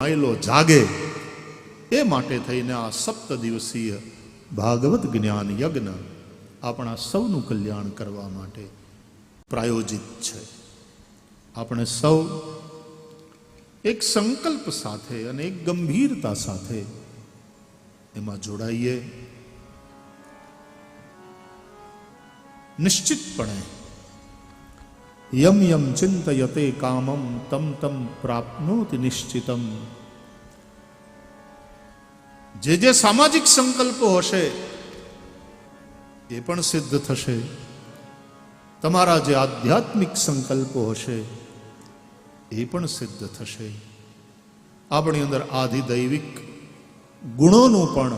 માયલો જાગે. એ માટે થઈને આ સપ્ત દિવસીય ભાગવત જ્ઞાન યજ્ઞ આપણા સૌનું કલ્યાણ કરવા માટે પ્રાયોજિત છે. આપણે સૌ એક સંકલ્પ સાથે અને એક ગંભીરતા સાથે એમાં જોડાઈએ. નિશ્ચિતપણે યમ યમ ચિંતયતે કામમ તમ તમ પ્રાપ્નોતિ નિશ્ચિતમ જે જે સામાજિક સંકલ્પો હશે એ પણ સિદ્ધ થશે તમારા જે આધ્યાત્મિક સંકલ્પો હશે એ પણ સિદ્ધ થશે આપણી અંદર આધિદૈવિક ગુણોનું પણ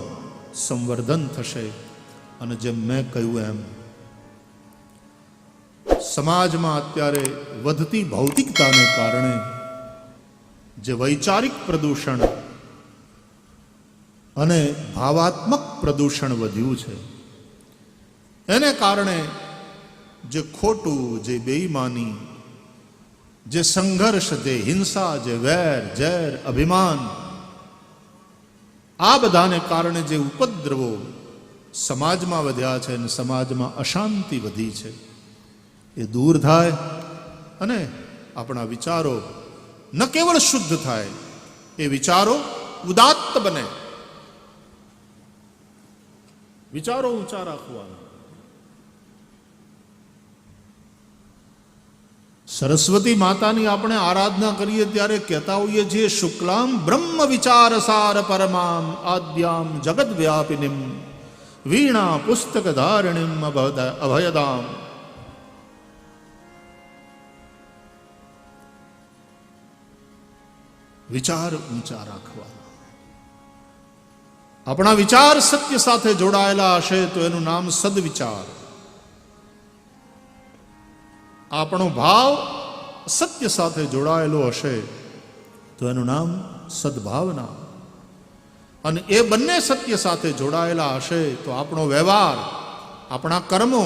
સંવર્ધન થશે અને જેમ મેં કહ્યું એમ સમાજમાં અત્યારે વધતી ભૌતિકતાને કારણે જે વૈચારિક પ્રદૂષણ અને ભાવાત્મક પ્રદૂષણ વધ્યું છે, એને કારણે જે ખોટું, જે બેઈમાની, જે સંઘર્ષ, જે હિંસા, જે વેર, ઝેર, અભિમાન, આ બધાને કારણે જે ઉપદ્રવો સમાજમાં વધ્યા છે અને સમાજમાં અશાંતિ વધી છે. એ દૂર થાય અને આપણા વિચારો ન કેવળ શુદ્ધ થાય, એ વિચારો ઉદાત્ત બને. વિચારો ઊંચા રાખવાના. સરસ્વતી માતાની આપણે આરાધના કરીએ ત્યારે કહેતા હોઈએ છીએ શુક્લામ બ્રહ્મ વિચાર સાર પરમામ આદ્યામ જગત વ્યાપિનીમ, વીણા પુસ્તક ધારણીમ અભયદામ. વિચાર ઊંચા રાખવા. આપણા વિચાર સત્ય સાથે જોડાયેલા હશે તો એનું નામ સદવિચાર. આપણો ભાવ સત્ય સાથે જોડાયેલો હશે તો એનું નામ સદભાવના. અને એ બંને સત્ય સાથે જોડાયેલા હશે તો આપણો વ્યવહાર, આપણા કર્મો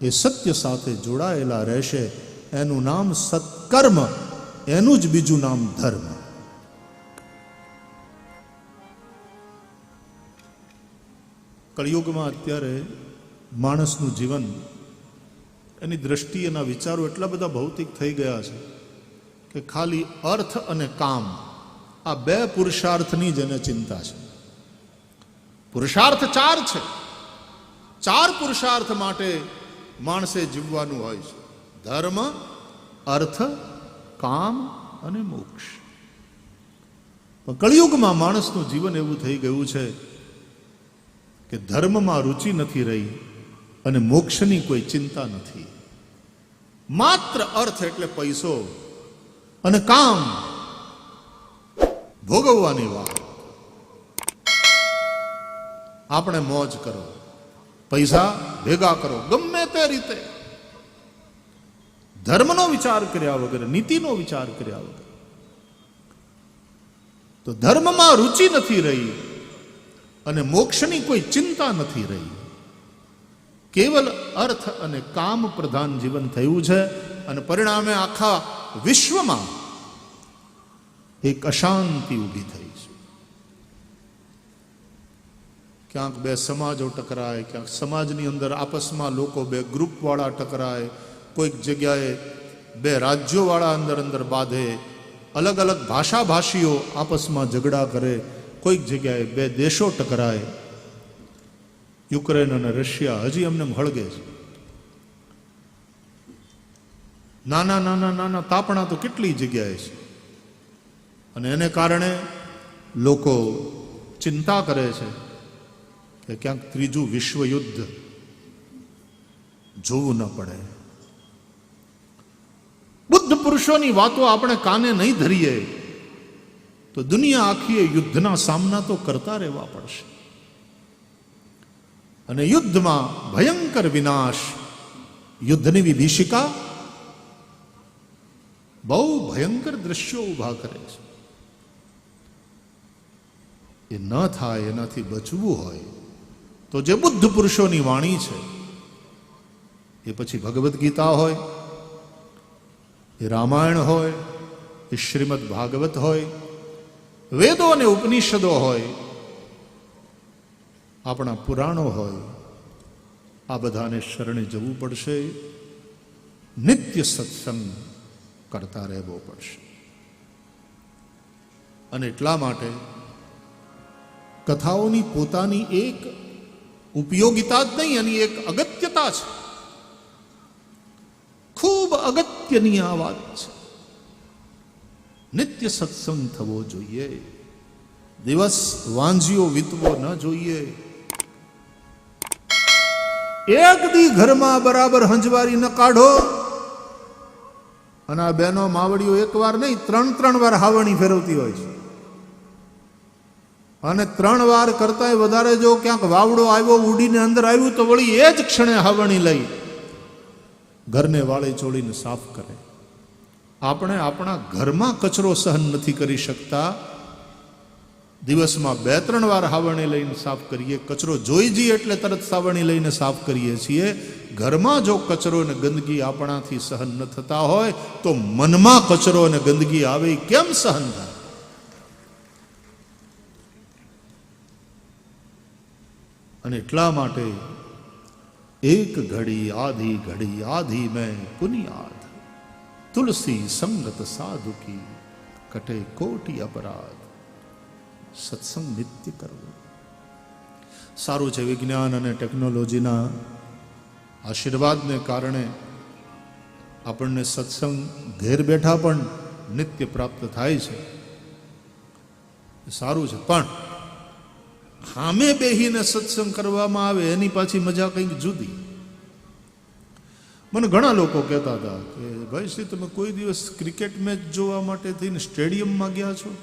એ સત્ય સાથે જોડાયેલા રહેશે. એનું નામ સત્કર્મ. એનું જ બીજું નામ ધર્મ. કળિયુગમાં અત્યારે માણસનું જીવન, એની દ્રષ્ટિ, એના વિચારો એટલા બધા ભૌતિક થઈ ગયા છે કે ખાલી અર્થ અને કામ આ બે પુરુષાર્થની જ એને ચિંતા છે. પુરુષાર્થ ચાર છે. ચાર પુરુષાર્થ માટે માણસે જીવવાનું હોય છે. ધર્મ, અર્થ કામ અને મોક્ષ. પણ કળિયુગમાં માણસનું જીવન એવું થઈ ગયું છે કે ધર્મમાં રુચિ નથી રહી અને મોક્ષની કોઈ ચિંતા નથી. માત્ર અર્થ એટલે પૈસો અને કામ ભોગવવાની વાત. આપણે મોજ કરો, પૈસા ભેગા કરો, ગમે તે રીતે. ધર્મનો વિચાર કર્યા વગર, નીતિનો વિચાર કર્યા વગર. તો ધર્મમાં રુચિ નથી રહી અને મોક્ષની કોઈ ચિંતા નથી રહી. કેવલ અર્થ અને કામ પ્રધાન જીવન થયું છે અને પરિણામે આખા વિશ્વમાં એક અશાંતિ ઊભી થઈ છે. ક્યાંક બે સમાજો ટકરાય, ક્યાંક સમાજની અંદર આપસમાં લોકો બે ગ્રુપવાળા ટકરાય કોઈક જગ્યાએ બે રાજ્યોવાળા અંદર અંદર બાંધે, અલગ અલગ ભાષાભાષીઓ આપસમાં ઝઘડા કરે, કોઈક જગ્યાએ બે દેશો ટકરાય. યુક્રેન અને રશિયા હજી અમને હળગે છે. નાના નાના નાના તાપણા તો કેટલી જગ્યાએ છે. અને એને કારણે લોકો ચિંતા કરે છે કે ક્યાંક ત્રીજું વિશ્વયુદ્ધ જોવું ન પડે. બુદ્ધ પુરુષોની વાતો આપણે કાને નહીં ધરીએ? તો દુનિયા આખી યુદ્ધના સામના તો કરતા રહેવા પડશે. અને યુદ્ધમાં ભયંકર વિનાશ, યુદ્ધની વિભીષિકા બહુ ભયંકર દ્રશ્યો ઊભા કરે છે. એ ન થાય, એનાથી બચવું હોય, તો જે બુદ્ધ પુરુષોની વાણી છે, એ પછી ભગવદ્ ગીતા હોય એ રામાયણ હોય, એ શ્રીમદ ભાગવત હોય, વેદો અને ઉપનિષદો હોય, આપણા પુરાણો હોય, આ બધાને શરણે જવું પડશે, નિત્ય સત્સંગ કરતા રહેવો પડશે. અને એટલા માટે કથાઓની પોતાની એક ઉપયોગિતા જ નહીં, એની એક અગત્યતા છે. ખૂબ અગત્યની આ વાત છે. નિત્ય સત્સંગ થવો જોઈએ. દિવસ વાંજીઓ વીતવો ન જોઈએ. એક દી ઘરમાં બરાબર હંજવારી ન કાઢો. અને આ બહેનો માવડીઓ એક વાર નહીં, ત્રણ ત્રણ વાર હાવણી ફેરવતી હોય છે. અને ત્રણ વાર કરતાંય વધારે જો ક્યાંક વાવડો આવ્યો, ઉડીને અંદર આવ્યું, તો વળી એ જ ક્ષણે હાવણી લઈ. ઘરને વાળે ચોળીને સાફ કરે. આપણે આપણા ઘરમાં કચરો સહન નથી કરી શકતા. દિવસમાં બે ત્રણ વાર હાવણી લઈને સાફ કરીએ. કચરો જોઈ જઈએ એટલે તરત સાવણી લઈને સાફ કરીએ છીએ. ઘરમાં જો કચરો અને ગંદકી આપણાથી સહન ન થતા હોય, તો મનમાં કચરો અને ગંદકી આવે કેમ સહન થાય? અને એટલા માટે એક ઘડી આધી ઘડી આધી મેં પુનિયાદ તુલસી સંગત સાધુ કી કટે કોટી અપરાધ સત્સંગ નિત્ય કરવો સારું છે વિજ્ઞાન અને ટેકનોલોજીના આશીર્વાદને કારણે આપણને સત્સંગ ઘેર બેઠા પણ નિત્ય પ્રાપ્ત થાય છે સારું છે પણ સામે બેહીને સત્સંગ કરવામાં આવે, એની પાછી મજા કંઈક જુદી. મને ઘણા લોકો કહેતા હતા કે, ભાઈ શ્રી, તમે કોઈ દિવસ ક્રિકેટ મેચ જોવા માટે થઈને સ્ટેડિયમમાં ગયા છો?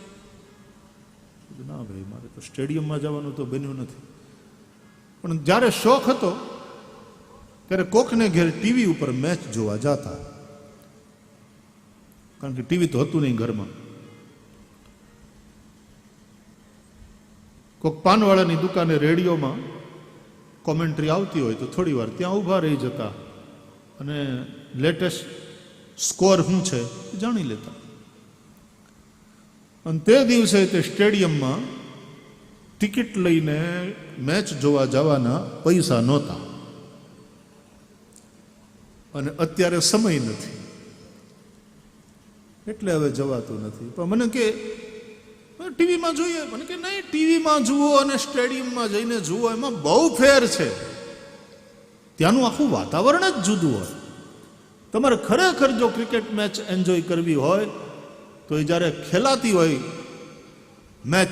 ના ભાઈ, મારે તો સ્ટેડિયમમાં જવાનું તો બન્યું નથી. પણ જ્યારે શોખ હતો, ત્યારે કોકને ઘેર ટીવી ઉપર મેચ જોવા જતા. કારણ કે ટીવી તો હતું નહીં ઘરમાં. કોક પાનવાળાની દુકાને રેડિયોમાં કોમેન્ટ્રી આવતી હોય તો થોડી વાર ત્યાં ઊભા રહી જતા અને લેટેસ્ટ સ્કોર શું છે એ જાણી લેતા. અને તે દિવસે તે સ્ટેડિયમમાં ટિકિટ લઈને મેચ જોવા જવાના પૈસા નહોતા. અને અત્યારે સમય નથી. એટલે હવે જવાતું નથી. પણ મને કે ટીવીમાં જોઈએ. મને કે નહીં, ટીવીમાં જુઓ અને સ્ટેડિયમમાં જઈને જુઓ, એમાં બહુ ફેર છે. ત્યાંનું આખું વાતાવરણ જ જુદું હોય. તમારે ખરેખર જો ક્રિકેટ મેચ એન્જોય કરવી હોય, તો એ જ્યારે ખેલાતી હોય, મેચ,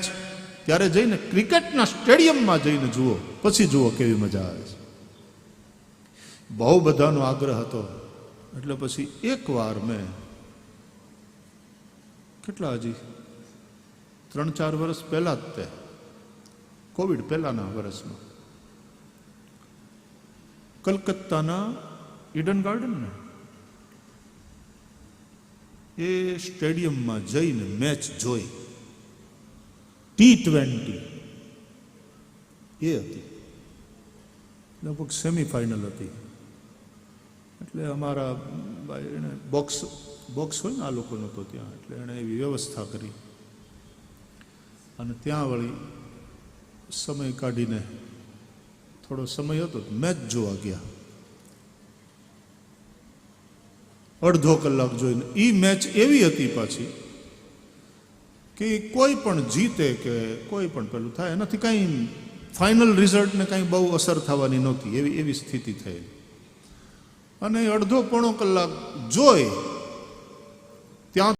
ત્યારે જઈને ક્રિકેટના સ્ટેડિયમમાં જઈને જુઓ. પછી જુઓ કેવી મજા આવે છે. બહુ બધાનો આગ્રહ હતો. એટલે પછી એકવાર મેં, કેટલા હજી? ત્રણ ચાર વર્ષ પહેલાં જ તે. કોવિડ પહેલાંના વર્ષમાં. કલકત્તાના ઈડન ગાર્ડન ને એ સ્ટેડિયમમાં જઈને મેચ જોઈ. T twenty. એ હતી. લગભગ સેમિફાઇનલ હતી. એટલે અમારા એને બોક્સ બોક્સ હોય ને આ લોકોનો તો ત્યાં, એટલે એણે એવી વ્યવસ્થા કરી. અને ત્યાં વળી સમય કાઢીને થોડો સમય હતો મેચ જોવા ગયા. અડધો કલાક જોઈને એ મેચ એવી હતી પાછી કે કોઈ પણ જીતે કે કોઈ પણ પેલું થાય, એનાથી કાંઈ ફાઇનલ રિઝલ્ટને કાંઈ બહુ અસર થવાની નહોતી, એવી એવી સ્થિતિ થઈ. અને અડધો પોણો કલાક જોઈ